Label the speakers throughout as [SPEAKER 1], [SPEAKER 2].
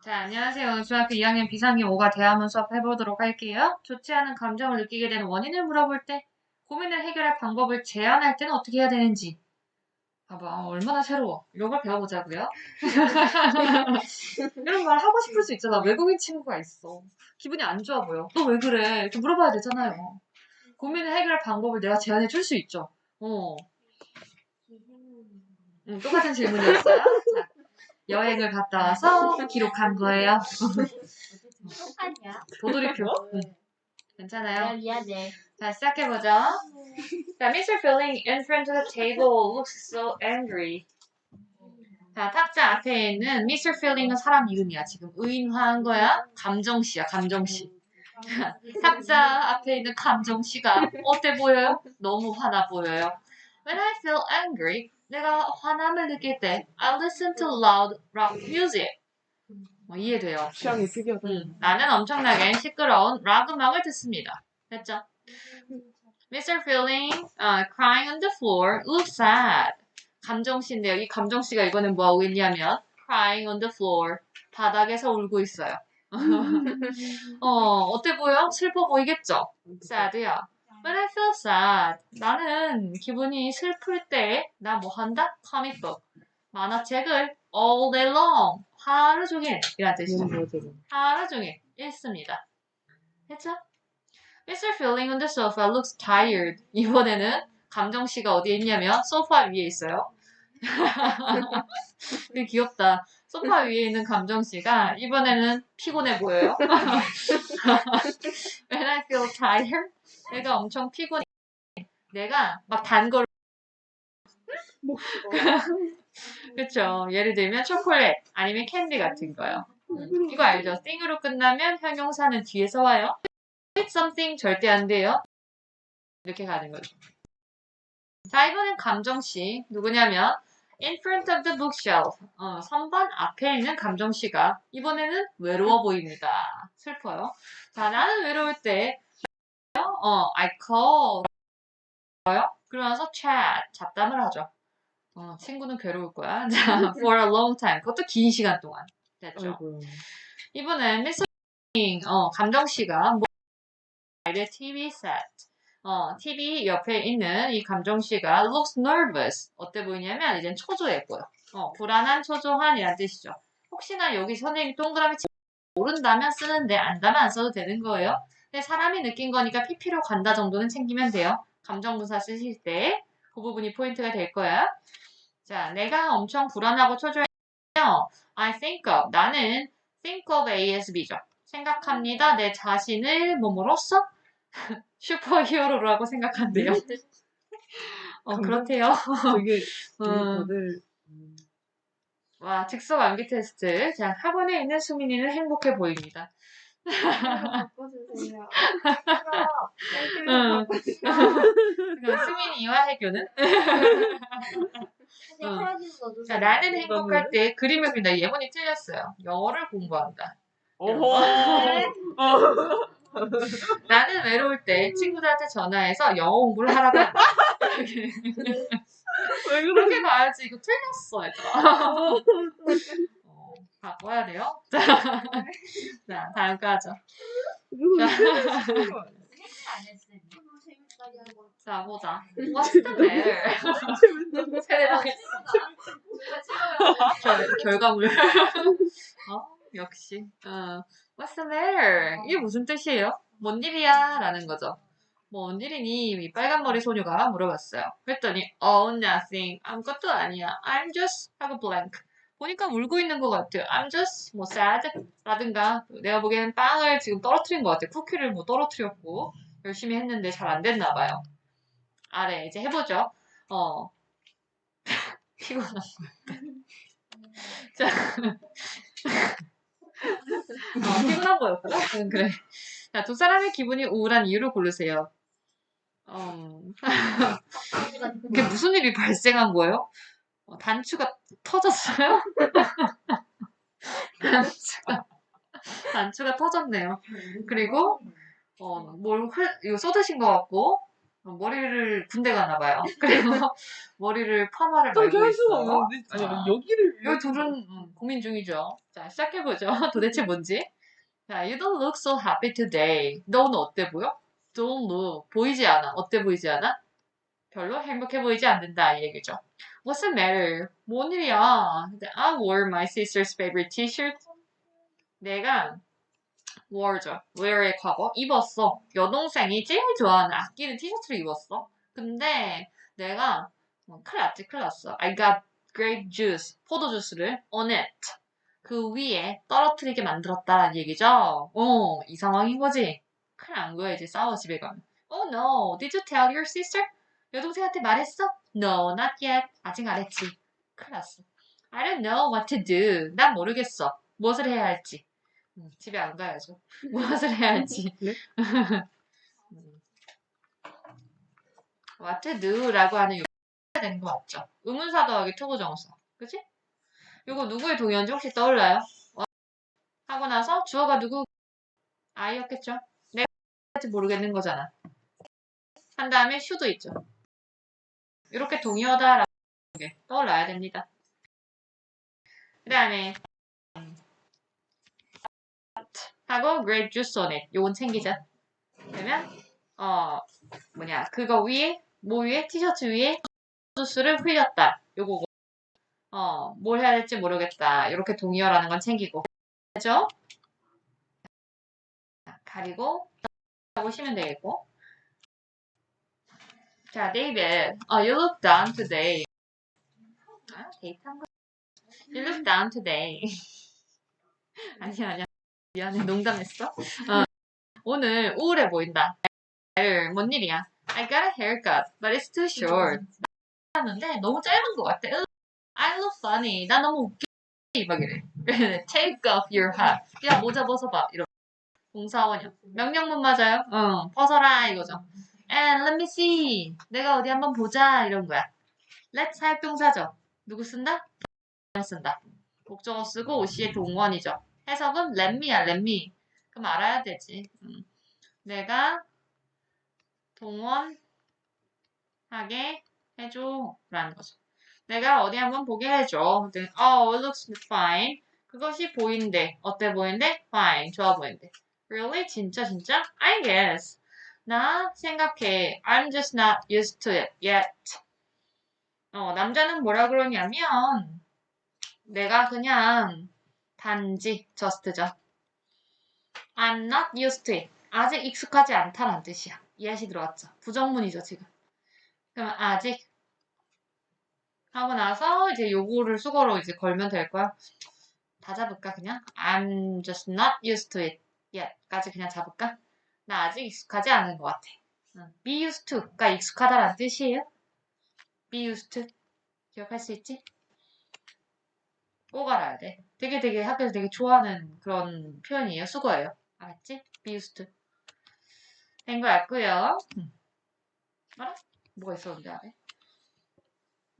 [SPEAKER 1] 자, 안녕하세요. 중학교 2학년 비상기 5가 대화문 수업 해보도록 할게요. 좋지 않은 감정을 느끼게 되는 원인을 물어볼 때, 고민을 해결할 방법을 제안할 때는 어떻게 해야 되는지. 봐봐, 어, 얼마나 새로워. 이런 걸 배워보자고요. 이런 말 하고 싶을 수 있잖아. 외국인 친구가 있어. 기분이 안 좋아 보여. 너 왜 그래? 이렇게 물어봐야 되잖아요. 고민을 해결할 방법을 내가 제안해 줄 수 있죠. 어. 음, 똑같은 질문이었어요. 자, 여행을 갔다 와서 기록한 거예요. 도돌이표. 괜찮아요.
[SPEAKER 2] 미안해.
[SPEAKER 1] 자, 시작해보죠. 자, Mr. Filling in front of the table looks so angry. 자, 탁자 앞에 있는 Mr. Filling은 사람 이름이야. 지금 의인화한 거야. 감정씨야, 감정씨. 탁자 앞에 있는 감정씨가 어때 보여요? 너무 화나 보여요. When I feel angry, 내가 화남을 느낄 때 I listen to loud rock music. 뭐 이해돼요.
[SPEAKER 3] 취향이 특이하다.
[SPEAKER 1] 음, 나는 엄청나게 시끄러운 락 음악을 듣습니다. 됐죠? Mr. Feeling uh, crying on the floor looks sad. 감정씨인데요. 이 감정씨가 이번엔 뭐 하고 있냐면 crying on the floor 바닥에서 울고 있어요. 어 어때 보여? 슬퍼 보이겠죠? sad야. When I feel sad, 나는 기분이 슬플 때 나 뭐 한다? comic book 만화책을 all day long 하루 종일 이란 뜻이죠. 하루 종일 읽습니다. 했죠? Mr. Feeling on the sofa looks tired. 이번에는 감정 씨가 어디에 있냐면 소파 위에 있어요. 되게 귀엽다. 소파 위에 있는 감정 씨가 이번에는 피곤해 보여요. When I feel tired, 내가 엄청 피곤해. 내가 막단 걸, 그쵸. 예를 들면 초콜릿 아니면 캔디 같은 거요. 음, 이거 알죠? thing으로 끝나면 형용사는 뒤에서 와요. Eat something 절대 안 돼요. 이렇게 가는 거죠. 자, 이번엔 감정씨. 누구냐면 in front of the bookshelf. 어, 선반 앞에 있는 감정씨가 이번에는 외로워 보입니다. 슬퍼요. 자, 나는 외로울 때 어, I call 그러면서 chat 잡담을 하죠. 어, 친구는 괴로울 거야. 자, for a long time. 그것도 긴 시간 동안. 됐죠.
[SPEAKER 3] 아이고.
[SPEAKER 1] 이번엔 미스 어, 감정 씨가 뭐 TV set 어, TV 옆에 있는 이 감정 씨가 looks nervous 어때 보이냐면 이젠 초조해 보여. 어, 불안한 초조한이란 뜻이죠. 혹시나 여기 선생님이 동그라미 치- 모른다면 쓰는데 안다면 안 써도 되는 거예요. 근데 사람이 느낀 거니까 PP로 간다 정도는 챙기면 돼요. 감정분사 쓰실 때 그 부분이 포인트가 될 거야. 자, 내가 엄청 불안하고 초조해요. I think of 나는 think of ASB죠. 생각합니다. 내 자신을 뭐뭐로써 슈퍼 히어로라고 생각한대요. 어, 그렇대요.
[SPEAKER 3] 되게
[SPEAKER 1] 음,
[SPEAKER 3] 다들 음,
[SPEAKER 1] 와, 즉석 암기 테스트. 자, 학원에 있는 수민이는 행복해 보입니다.
[SPEAKER 2] 바꿔주세요.
[SPEAKER 1] 응. 그럼 수민이와 해교는? 자, 나는 행복할 때 그림을 그린다. 예문이 틀렸어요. 영어를 공부한다.
[SPEAKER 3] 어허.
[SPEAKER 1] 나는 외로울 때 친구들한테 전화해서 영어 공부를 하라고 한다.
[SPEAKER 3] 왜?
[SPEAKER 1] 그렇게 봐야지. 이거 틀렸어, 얘들아. 어, 바꿔야 돼요. 자, 자, 다음 거 하죠. 자, 보자. What's the matter? 세대당했어. 결, 결과물. 어? 역시. 어. What's the matter? 이게 무슨 뜻이에요? 뭔 일이야? 라는 거죠. 뭐, 뭔 일이니? 이 빨간 머리 소녀가 물어봤어요. 그랬더니, oh, nothing. 아무것도 아니야. I'm just, 하고 blank. 보니까 울고 있는 것 같아요. I'm just, 뭐, sad. 라든가, 내가 보기에는 빵을 지금 떨어뜨린 것 같아요. 쿠키를 뭐 떨어뜨렸고, 열심히 했는데 잘 안 됐나 봐요. 아래, 이제 해보죠. 어. 피곤한 것 같아. 자. 어, 피곤한 거였구나? 응, 그래. 자, 두 사람의 기분이 우울한 이유를 고르세요. 음, 이게 무슨 일이 발생한 거예요? 어, 단추가 터졌어요? 단추가, 단추가 터졌네요. 그리고, 어, 뭘, 흘, 이거 쏟으신 것 같고, 어, 머리를 군대 갔나 봐요. 그리고 머리를 파마를 말고 있어요.
[SPEAKER 3] 아니
[SPEAKER 1] 아.
[SPEAKER 3] 여기를
[SPEAKER 1] 여기 둘은 음, 고민 중이죠. 자, 시작해 보죠. 도대체 뭔지. 자, you don't look so happy today. 너는 어때 보여? don't look. 보이지 않아. 어때 보이지 않아? 별로 행복해 보이지 않는다. 이 얘기죠. What's the matter? 뭔 일이야? I wore my sister's favorite t-shirt. 내가 ware죠. wear의 과거. 입었어. 여동생이 제일 좋아하는 아끼는 티셔츠를 입었어. 근데 내가 어, 큰일 났지, 큰일 났어. I got grape juice, 포도 주스를 on it. 그 위에 떨어뜨리게 만들었다라는 얘기죠. 어, 이 상황인 거지. 큰일 난 거야, 이제 싸워, 집에 가면. Oh no, did you tell your sister? 여동생한테 말했어? No, not yet. 아직 안 했지. 큰일 났어. I don't know what to do. 난 모르겠어. 무엇을 해야 할지. 음, 집에 안 가야죠. 무엇을 해야 할지.
[SPEAKER 3] 네?
[SPEAKER 1] 음. what do라고 하는 요 해야 되는 거 맞죠? 의문사 더하기 투부정사. 그치? 요거 누구의 동의어인지 혹시 떠올라요? 어? 하고 나서 주어가 누구? 아이였겠죠? 내가 할지 모르겠는 거잖아. 한 다음에 슈도 있죠. 이렇게 동의어다라고 게 떠올라야 됩니다. 그 다음에 하고 grape juice on it. 요건 챙기자. 그러면 어 뭐냐 그거 위에 뭐 위에 티셔츠 위에 주스를 흘렸다. 요거고 어뭘 해야 될지 모르겠다. 이렇게 동의어라는 건 챙기고 그죠? 가리고 보시면 되겠고 자 데이비드 어 you look down today 아 데이트한 거 you look down today 아니야 아니야 미안해. 농담했어? 어, 오늘 우울해 보인다. 알, 뭔 일이야? I got a haircut but it's too short. 하는데 너무 짧은 것 같아. 으, I look funny. 나 너무 웃겨 막 이래. take off your hat. 야 모자 벗어봐. 이러 공사원이요 명령문 맞아요? 응 벗어라 이거죠. And let me see. 내가 어디 한번 보자 이런 거야. Let's 활동사죠. 누구 쓴다? 쓴다. 목적어 쓰고 오시의 동원이죠 해석은 let me 그럼 알아야 되지. 음. 내가 동원하게 해줘. 라는 거죠. 내가 어디 한번 보게 해줘. 그랬더니, oh it looks fine. 그것이 보인대. 어때 보인대? fine. 좋아 보인대. Really? 진짜 진짜? I guess. 나 생각해. I'm just not used to it yet. 어, 남자는 뭐라 그러냐면 내가 그냥 단지 just죠. I'm not used to it. 아직 익숙하지 않다는 뜻이야. 이해시 들어왔죠? 부정문이죠, 지금. 그러면 아직 하고 나서 이제 요거를 수거로 이제 걸면 될 거야. 다 잡을까 그냥? I'm just not used to it yet까지 그냥 잡을까? 나 아직 익숙하지 않은 것 같아. 응. be used to가 익숙하다라는 뜻이에요. be used to 기억할 수 있지? 꼭 알아야 돼. 되게 되게 학교에서 되게 좋아하는 그런 표현이에요. 수거예요. 알았지? be used to. 된거 같고요. 음. 알아? 뭐가 있었는데 아래?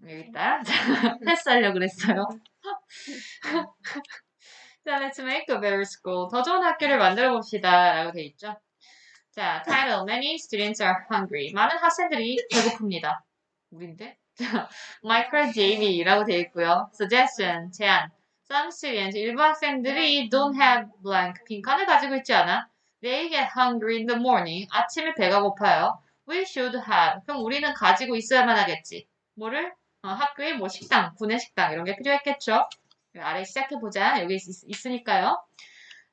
[SPEAKER 1] 여기 있다. 자, 패스하려고 그랬어요. 자, let's make a better school. 더 좋은 학교를 만들어 봅시다. 라고 돼 있죠. 자, title. Many students are hungry. 많은 학생들이 배고픕니다. 우린데? 자, micro JV라고 되어 있고요. suggestion, 제안. Some students, 일부 학생들이 don't have blank, 빈칸을 가지고 있지 않아. They get hungry in the morning. 아침에 배가 고파요. We should have. 그럼 우리는 가지고 있어야만 하겠지. 뭐를? 어, 학교에 뭐 식당, 구내 식당 이런 게 필요했겠죠. 아래 시작해보자. 여기 있, 으니까요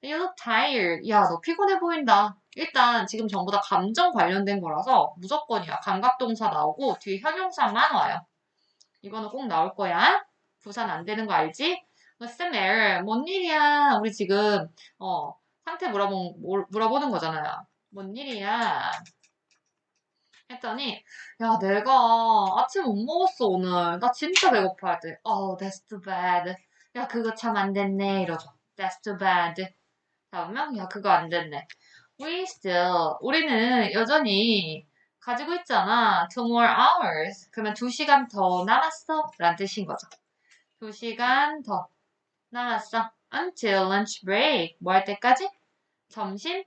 [SPEAKER 1] You look tired. 야, 너 피곤해 보인다. 일단 지금 전부 다 감정 관련된 거라서 무조건이야. 감각동사 나오고 뒤에 형용사만 와요. 이거는 꼭 나올 거야. 부산 안 되는 거 알지? The matter? 뭔 일이야? 우리 지금 어 상태 물어보, 물어보는 거잖아요. 뭔 일이야? 했더니 야 내가 아침 못 먹었어 오늘. 나 진짜 배고파 할 때. Oh, that's too bad. 야 그거 참 안 됐네 이러죠. That's too bad. 다음은 야 그거 안 됐네. We still 우리는 여전히 가지고 있잖아. Two more hours. 그러면 두 시간 더 남았어. 라는 뜻인 거죠. 두 시간 더 남았어. Until lunch break. 뭐 할 때까지? 점심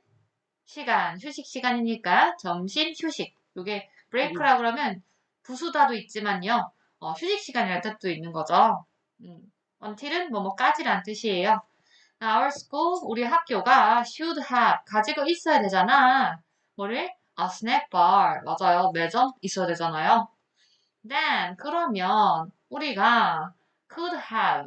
[SPEAKER 1] 시간. 휴식 시간이니까 점심 휴식. 요게 break라 그러면 부수다도 있지만요. 어, 휴식 시간이랄 뜻도 있는 거죠. 음, until은 뭐뭐까지란 뜻이에요. Our school, 우리 학교가 should have, 가지고 있어야 되잖아. 뭐를? A snack bar. 맞아요. 매점 있어야 되잖아요. Then, 그러면 우리가 could have,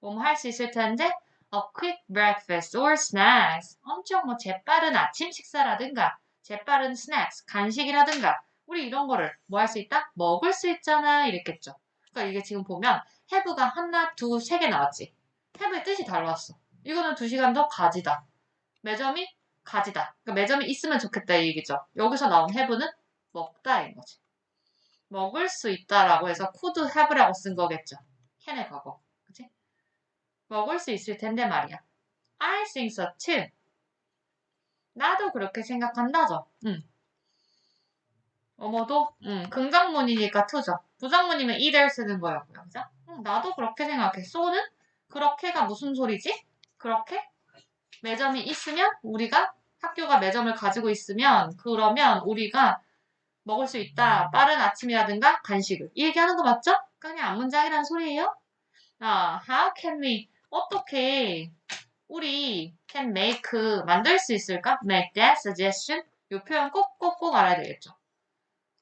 [SPEAKER 1] 뭐뭐 할 수 있을 텐데 a quick breakfast or snacks. 엄청 뭐 재빠른 아침 식사라든가 재빠른 snacks, 간식이라든가 우리 이런 거를 뭐 할 수 있다? 먹을 수 있잖아 이랬겠죠. 그러니까 이게 지금 보면 have가 하나, 두, 세 개 나왔지. have의 뜻이 달랐어. 이거는 두 시간 더 가지다. 매점이 가지다. 그러니까 매점이 있으면 좋겠다 이 얘기죠. 여기서 나온 have는 먹다인 거지. 먹을 수 있다라고 해서 could have라고 쓴 거겠죠. can의 과거. 먹을 수 있을 텐데 말이야. I think so too. 나도 그렇게 생각한다죠. 응. 어머도 응, 긍정문이니까 to죠. 부정문이면 either 쓰는 거였고요. 그죠? 응, 나도 그렇게 생각해. so는 그렇게가 무슨 소리지? 그렇게? 매점이 있으면 우리가 학교가 매점을 가지고 있으면 그러면 우리가 먹을 수 있다. 빠른 아침이라든가 간식을. 이 얘기하는 거 맞죠? 그냥 앞문장이라는 소리예요. 아, how can we 어떻게 우리 can make 만들 수 있을까? make that suggestion. 이 표현 꼭꼭꼭 알아야 되겠죠.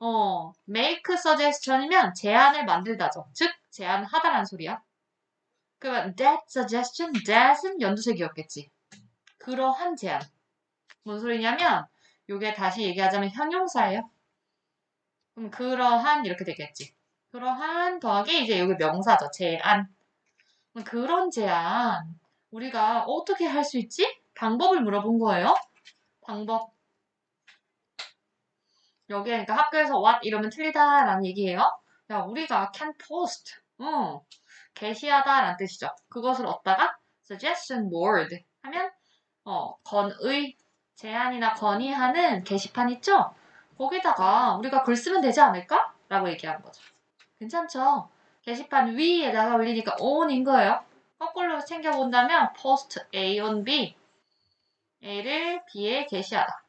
[SPEAKER 1] 어, make suggestion이면 제안을 만들다죠. 즉 제안하다라는 소리야. 그러면 that suggestion, that은 연두색이었겠지. 그러한 제안. 뭔 소리냐면 요게 다시 얘기하자면 형용사예요. 그럼 그러한 이렇게 되겠지. 그러한 더하기 이제 여기 명사죠. 제안. 그런 제안 우리가 어떻게 할 수 있지? 방법을 물어본 거예요. 방법. 여기에 그러니까 학교에서 what 이러면 틀리다라는 얘기예요. 야, 우리가 can post. 어, 게시하다라는 뜻이죠. 그것을 얻다가 suggestion board 하면 어, 건의 제안이나 건의하는 게시판 있죠? 거기다가 우리가 글 쓰면 되지 않을까? 라고 얘기하는 거죠. 괜찮죠? 게시판 위에다가 올리니까 on인 거예요. 거꾸로 챙겨본다면 post A on B A를 B에 게시하다.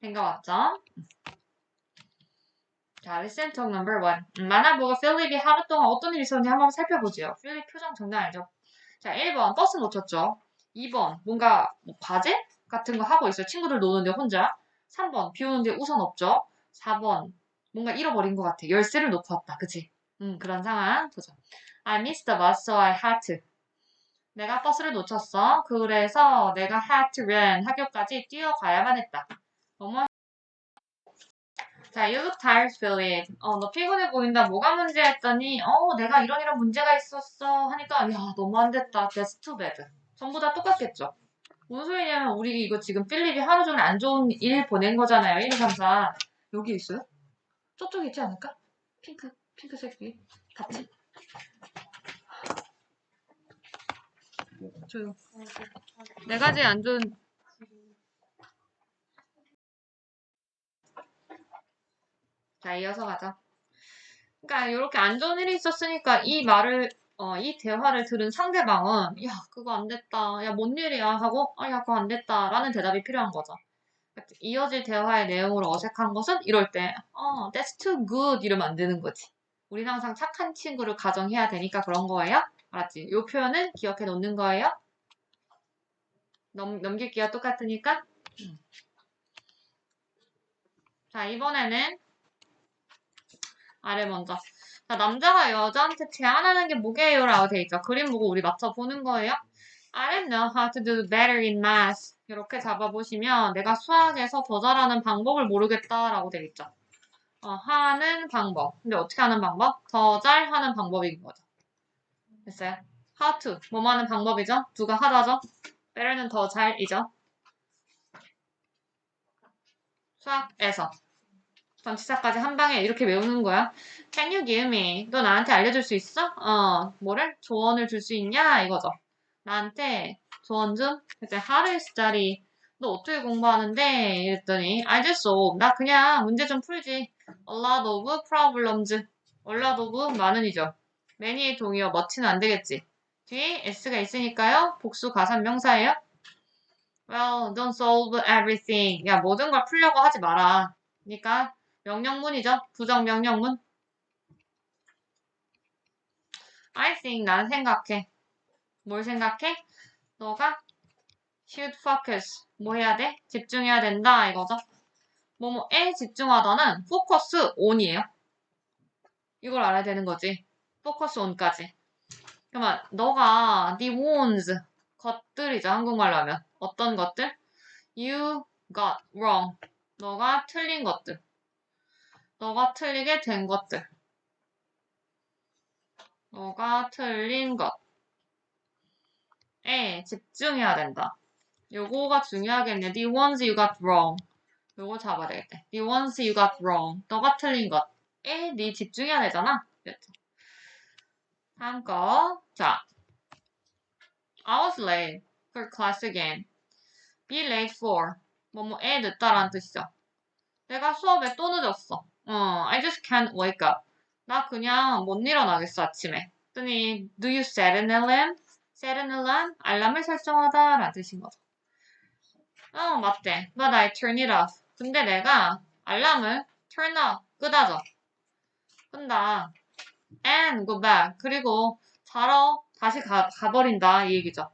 [SPEAKER 1] 된거 맞죠? 자, listen talk number. 음, 만화 보고 필립이 하루 동안 어떤 일이 있었는지 한번 살펴보죠. 필립 표정 장난 아니죠? 자, 1번 버스 놓쳤죠. 2번 뭔가 뭐 과제 같은 거 하고 있어요. 친구들 노는데 혼자. 3번 비 오는데 우산 없죠. 4번 뭔가 잃어버린 것 같아. 열쇠를 놓고 왔다. 그치? 음, 그런 상황. 보죠. I missed the bus, so I had to. 내가 버스를 놓쳤어. 그래서 내가 had to run. 학교까지 뛰어가야만 했다. 어머. 자, you look tired, Philip. 어, 너 피곤해 보인다. 뭐가 문제야 했더니, 어, 내가 이런 이런 문제가 있었어. 하니까, 야, 너무 안 됐다. That's too bad. 전부 다 똑같겠죠. 무슨 소리냐면, 우리 이거 지금 필립이 하루 종일 안 좋은 일 보낸 거잖아요. 1, 2, 3, 4. 여기 있어요? 저쪽에 있지 않을까? 핑크, 핑크색이. 같이. 조용. 네 가지 안 좋은 자, 이어서 가자. 그러니까 이렇게 안 좋은 일이 있었으니까 이 말을 어, 이 대화를 들은 상대방은 야, 그거 안 됐다. 야, 뭔 일이야 하고 아, 야, 그거 안 됐다. 라는 대답이 필요한 거죠. 이어질 대화의 내용으로 어색한 것은 이럴 때 어, that's too good 이러면 안 되는 거지. 우린 항상 착한 친구를 가정해야 되니까 그런 거예요. 알았지? 이 표현은 기억해 놓는 거예요. 넘, 넘길게요. 똑같으니까. 음. 자, 이번에는 아래 먼저. 자, 남자가 여자한테 제안하는 게 뭐게요? 라고 돼 있죠. 그림 보고 우리 맞춰보는 거예요. I don't know how to do better in math. 이렇게 잡아보시면 내가 수학에서 더 잘하는 방법을 모르겠다라고 돼 있죠. 어, 하는 방법. 근데 어떻게 하는 방법? 더 잘하는 방법인 거죠. 됐어요? How to. 뭐 하는 방법이죠? 두가 하다죠? better는 더 잘이죠. 수학에서. 전치사까지 한 방에 이렇게 외우는 거야. Can you give me? 너 나한테 알려줄 수 있어? 어, 뭐를? 조언을 줄 수 있냐? 이거죠. 나한테 조언 좀? 그때 How to study? 너 어떻게 공부하는데? 이랬더니 solve. 나 그냥 문제 좀 풀지. A lot of problems. A lot of 많은이죠. many의 동의어 much는 안 되겠지. 뒤에 s가 있으니까요. 복수 가산 명사예요. Well, don't solve everything. 야, 모든 걸 풀려고 하지 마라. 그러니까 명령문이죠. 부정 명령문. I think 난 생각해. 뭘 생각해? 너가 should focus. 뭐 해야 돼? 집중해야 된다 이거죠. 뭐뭐에 집중하다는 focus on이에요. 이걸 알아야 되는 거지. focus on까지. 그러면 너가 the ones 것들이죠. 한국말로 하면 어떤 것들? You got wrong. 너가 틀린 것들. 너가 틀리게 된 것들. 너가 틀린 것. 에 집중해야 된다. 요거가 중요하겠네. The ones you got wrong. 요거 잡아야 되겠대. The ones you got wrong. 너가 틀린 것. 에, 네 집중해야 되잖아. 그랬죠. 다음 거. 자. I was late for class again. Be late for. 뭐뭐에 늦다라는 뜻이죠. 내가 수업에 또 늦었어. 어, I just can't wake up. 나 그냥 못 일어나겠어, 아침에. 했더니, do you set an alarm? set an alarm? 알람을 설정하다 라는 뜻인 거죠. 어, 맞대. But I turn it off. 근데 내가 알람을 turn off, 끄다죠. 끈다. and go back. 그리고 자러 다시 가, 가버린다. 이 얘기죠.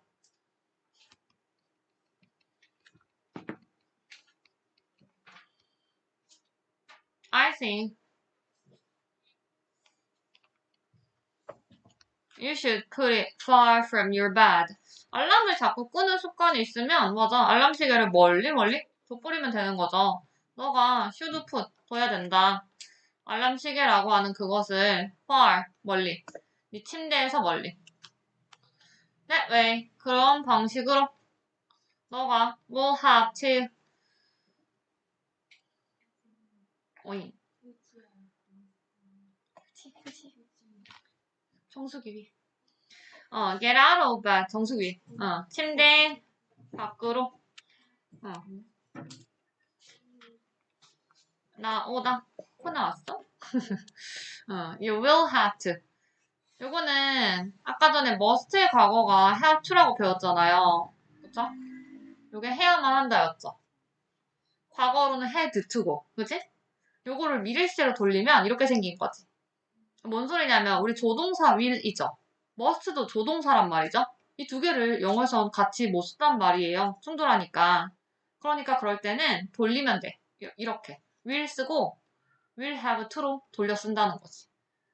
[SPEAKER 1] I think you should put it far from your bed. 알람을 자꾸 끄는 습관이 있으면 맞아. 알람 시계를 멀리 멀리 둬버리면 되는 거죠. 너가 should put 둬야 된다. 알람 시계라고 하는 그것을 far 멀리 네 침대에서 멀리 That way 그런 방식으로 너가 will have to 오잉 그치 그치 정수기 위 어, get out of bed 정수기 위 어, 침대 밖으로 어. 나오다 코 나왔어? 어, you will have to. 요거는 아까 전에 must의 과거가 have to라고 배웠잖아요. 그쵸? 요게 해야만 한다였죠. 과거로는 had to고, 그치? 요거를 미래 시제로 돌리면 이렇게 생긴 거지. 뭔 소리냐면 우리 조동사 will이죠. must도 조동사란 말이죠. 이 두 개를 영어에선 같이 못 쓰단 말이에요. 충돌하니까. 그러니까 그럴 때는 돌리면 돼. 이- 이렇게. will 쓰고 will have to로 돌려 쓴다는 거지.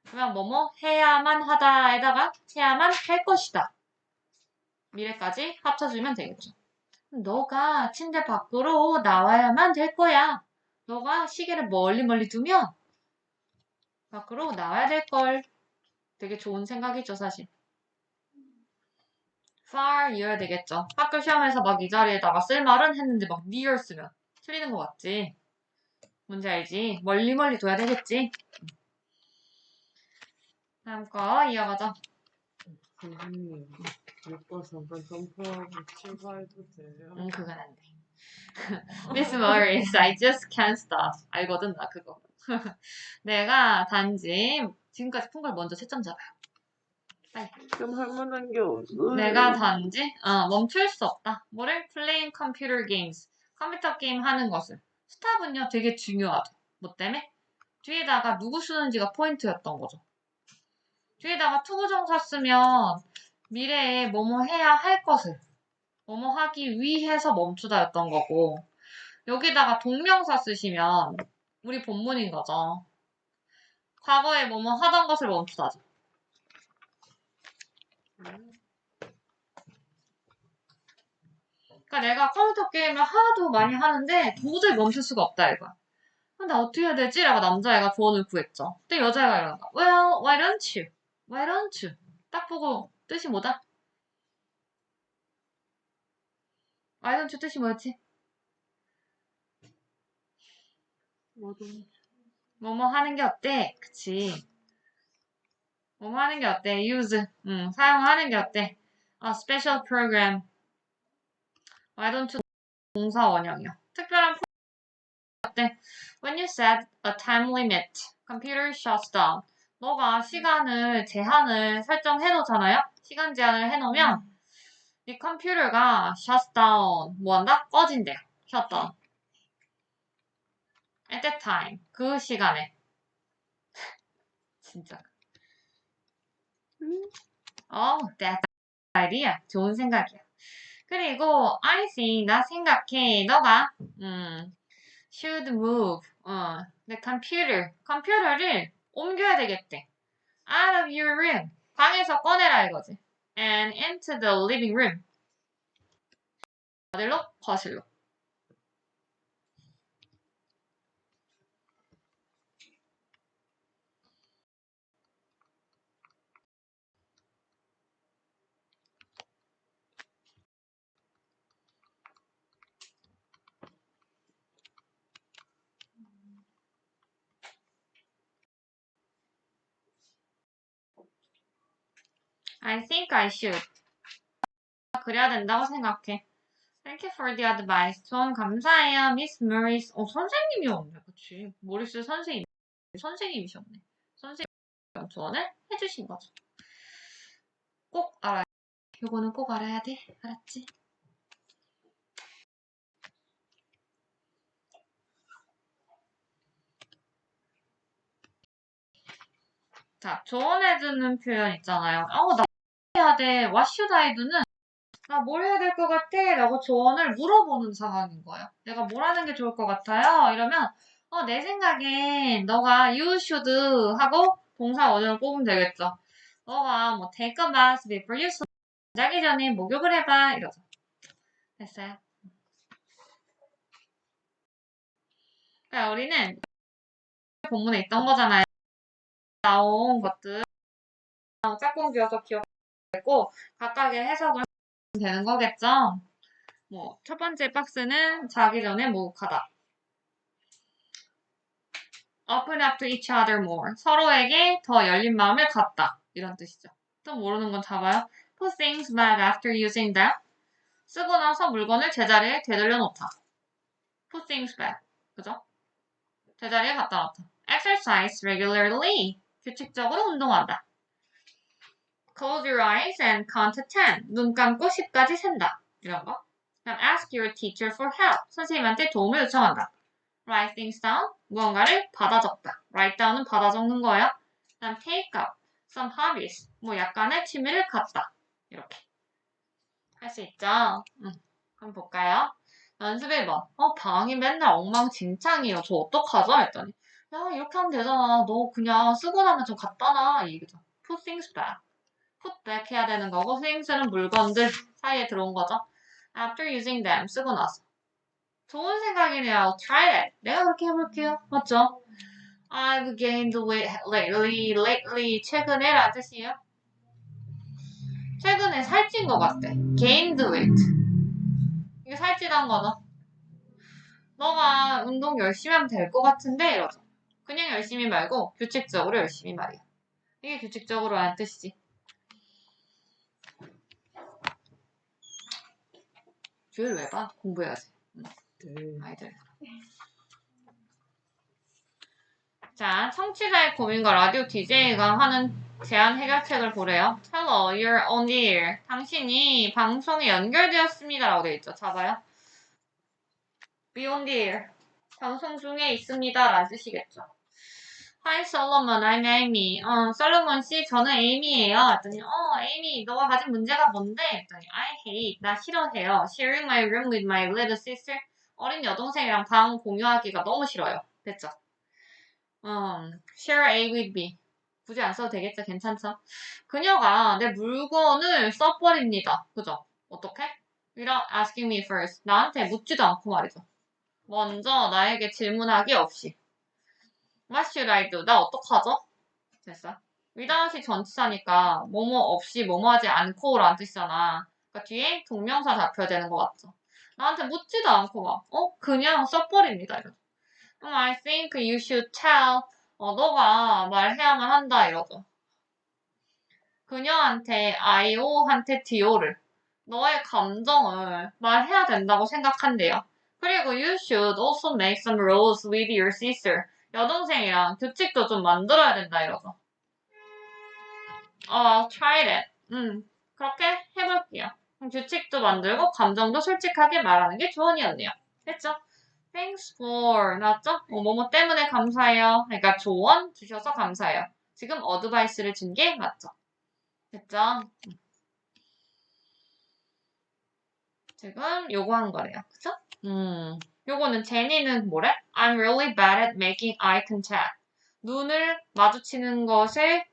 [SPEAKER 1] 그러면 뭐뭐 해야만 하다에다가 해야만 할 것이다. 미래까지 합쳐주면 되겠죠. 너가 침대 밖으로 나와야만 될 거야. 너가 시계를 멀리 멀리 두면 밖으로 나와야 될 걸. 되게 좋은 생각이죠, 사실. far 이어야 되겠죠. 학교 시험에서 막 이 자리에다가 쓸 말은 했는데 막 near 쓰면 틀리는 것 같지. 뭔지 알지? 멀리 멀리 둬야 되겠지? 다음 거 이어가자.
[SPEAKER 3] 선생님, 몇번 잠깐 점프하고 출발해도 돼요?
[SPEAKER 1] 응, 그건 안 돼. Miss Morris, I just can't stop. 알거든, 나 그거. 내가 단지 지금까지 푼 걸 먼저 채점 잡아요.
[SPEAKER 3] 좀 할만한 게 없어요.
[SPEAKER 1] 내가 단지 어, 멈출 수 없다. 뭐를? Playing computer games. 컴퓨터 게임 하는 것을. 스탑은요, 되게 중요하죠. 뭐 때문에? 뒤에다가 누구 쓰는지가 포인트였던 거죠. 뒤에다가 투부정사 쓰면 미래에 뭐뭐 해야 할 것을 뭐뭐 하기 위해서 멈추다였던 거고 여기다가 동명사 쓰시면 우리 본문인 거죠. 과거에 뭐뭐 하던 것을 멈추다죠. 그러니까 내가 컴퓨터 게임을 하도 많이 하는데 도저히 멈출 수가 없다 이거야. 근데 어떻게 해야 되지? 라고 남자애가 조언을 구했죠. 근데 여자애가 이러는 거야. Well, why don't you? Why don't you? 딱 보고 뜻이 뭐다? Why don't you 뜻이 뭐였지?
[SPEAKER 3] 뭐든
[SPEAKER 1] 뭐뭐 하는 게 어때? 그치. 뭐뭐 하는 게 어때? use. 응, 사용하는 게 어때? A special program. Why don't you 동사 원형이요. 특별한 프로그램 어때? When you set a time limit, computer shuts down. 너가 시간을 제한을 설정해 놓잖아요? 시간 제한을 해 놓으면 이 컴퓨터가 shuts down. 뭐 한다? 꺼진대요. shut down. at that time. 그 시간에. 진짜.
[SPEAKER 3] 음.
[SPEAKER 1] 어, that's idea. 좋은 생각이야. 그리고 I think 나 생각해. 너가 음, should move. 어, 내 컴퓨터, 컴퓨터를 옮겨야 되겠대. out of your room. 방에서 꺼내라 이거지. and into the living room. 어디로? 거실로. I think I should. 그래야 된다고 생각해. Thank you for the advice. 조언 감사해요. Miss Morris. 어, 선생님이었네. 그치. 모리스 선생님. 선생님이셨네. 선생님 조언을 해주신 거죠. 꼭 알아야 돼. 요거는 꼭 알아야 돼. 알았지? 자, 조언해주는 표현 있잖아요. 어, 나 해야 돼. What should I do는 나 뭘 해야 될 것 같아? 라고 조언을 물어보는 상황인 거예요. 내가 뭘 하는 게 좋을 것 같아요? 이러면, 어, 내 생각엔 너가 you should 하고 동사 원형을 뽑으면 되겠죠. 너가 뭐 take a bath before you sleep. 자기 전에 목욕을 해봐. 이러죠. 됐어요? 그러니까 우리는 본문에 있던 거잖아요. 나온 것들 짝꿍 지어서 기억 했고 각각의 해석을 되는 거겠죠. 뭐 첫 번째 박스는 자기 전에 목욕하다. Open up to each other more. 서로에게 더 열린 마음을 갖다. 이런 뜻이죠. 또 모르는 건 잡아요. Put things back after using them. 쓰고 나서 물건을 제자리에 되돌려 놓다. Put things back. 그죠? 제자리에 갖다 놓다. Exercise regularly. 규칙적으로 운동한다. Close your eyes and count to 10. 눈 감고 10까지 센다. 이런 거. 그다음 ask your teacher for help. 선생님한테 도움을 요청한다. Write things down. 무언가를 받아 적다. Write down은 받아 적는 거예요. 그다음 take up some hobbies. 뭐 약간의 취미를 갖다. 이렇게. 할 수 있죠? 응. 그럼 볼까요? 연습 1번. 어, 방이 맨날 엉망진창이에요. 저 어떡하죠? 했더니. 야, 이렇게 하면 되잖아. 너 그냥 쓰고 나면 좀 갖다 놔. 이 얘기죠. Put things back. Put back 해야 되는 거고, things는 물건들 사이에 들어온 거죠. After using them. 쓰고 나서. 좋은 생각이네요. Try it. 내가 그렇게 해볼게요. 맞죠? I've gained weight lately. lately. 최근에 라는 뜻이에요. 최근에 살찐 것 같아. gained weight. 이게 살찌단 거죠. 너가 운동 열심히 하면 될 것 같은데 이러죠. 그냥 열심히 말고 규칙적으로 열심히 말이야. 이게 규칙적으로 하는 뜻이지. 주의를 왜 봐? 공부해야지.
[SPEAKER 3] 네.
[SPEAKER 1] 아이들. 자, 청취자의 고민과 라디오 DJ가 하는 제안 해결책을 보래요. Hello, you're on the air. 당신이 방송에 연결되었습니다. 라고 되어 있죠. 잡아요. Be on the air. 방송 중에 있습니다. 라는 뜻이겠죠. Hi, Solomon. I'm Amy. 어, 솔로몬 씨, 저는 에이미예요. 했더니, 어, 에이미, 너가 가진 문제가 뭔데? 했더니, I hate. 나 싫어해요. Sharing my room with my little sister. 어린 여동생이랑 방 공유하기가 너무 싫어요. 됐죠? 음, share A with B. 굳이 안 써도 되겠죠? 괜찮죠? 그녀가 내 물건을 써버립니다. 그죠? 어떻게? Without asking me first. 나한테 묻지도 않고 말이죠. 먼저 나에게 질문하기 없이. What should I do? 나 어떡하죠? 됐어? without이 전치사니까 뭐뭐 없이 뭐뭐 하지 않고 라는 뜻이잖아. 그러니까 뒤에 동명사 잡혀야 되는 것 같죠? 나한테 묻지도 않고 막, 어? 그냥 써버립니다. 이러죠. 음, I think you should tell. 어, 너가 말해야만 한다. 이러죠. 그녀한테 IO한테 DO를. 너의 감정을 말해야 된다고 생각한대요. 그리고 you should also make some rules with your sister. 여동생이랑 규칙도 좀 만들어야 된다. 이러죠. 어, try it. 음, 그렇게 해볼게요. 규칙도 만들고 감정도 솔직하게 말하는 게 조언이었네요. 됐죠? Thanks for 나왔죠? 어, 뭐뭐 때문에 감사해요. 그러니까 조언 주셔서 감사해요. 지금 어드바이스를 준 게 맞죠? 됐죠? 지금 요거 한 거래요. 그쵸? 음, 요거는 제니는 뭐래? I'm really bad at making eye contact. 눈을 마주치는 것을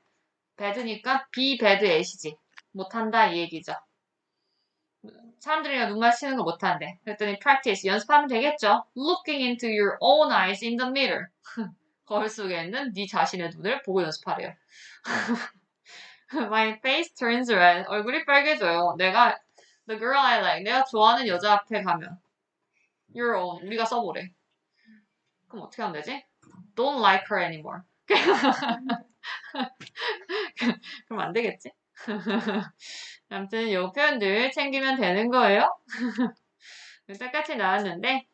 [SPEAKER 1] bad니까 be bad at이지. 못한다 이 얘기죠. 사람들이랑 눈 마주치는 거 못한대. 그랬더니 practice 연습하면 되겠죠. Looking into your own eyes in the mirror. 거울 속에 있는 네 자신의 눈을 보고 연습하래요. My face turns red. 얼굴이 빨개져요. 내가 the girl I like. 내가 좋아하는 여자 앞에 가면 your own. 우리가 써보래. 그럼 어떻게 하면 되지? Don't like her anymore. 그럼 안 되겠지? 아무튼 이 표현들 챙기면 되는 거예요. 똑같이 나왔는데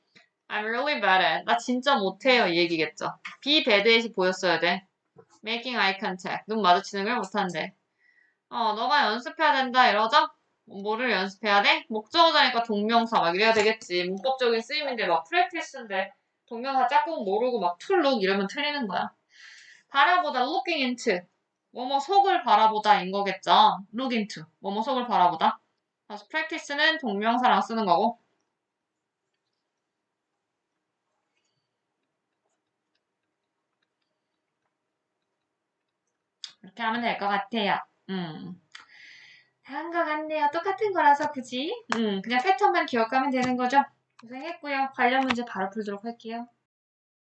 [SPEAKER 1] I'm really bad at. 나 진짜 못해요 이 얘기겠죠. be bad at이 보였어야 돼. making eye contact. 눈 마주치는 걸 못한대. 어, 너가 연습해야 된다 이러죠? 뭐를 연습해야 돼? 목적어자니까 동명사 막 이래야 되겠지. 문법적인 쓰임인데 막 practice인데 동명사 짝꿍 모르고 막 look 이러면 틀리는 거야. 바라보다 looking into. 뭐뭐 속을 바라보다인 거겠죠. look into. 뭐뭐 속을 바라보다. 그래서 practice는 동명사랑 쓰는 거고. 이렇게 하면 될 것 같아요. 음. 다한 것 같네요. 똑같은 거라서 굳이. 음, 그냥 패턴만 기억하면 되는 거죠. 고생했고요. 관련 문제 바로 풀도록 할게요.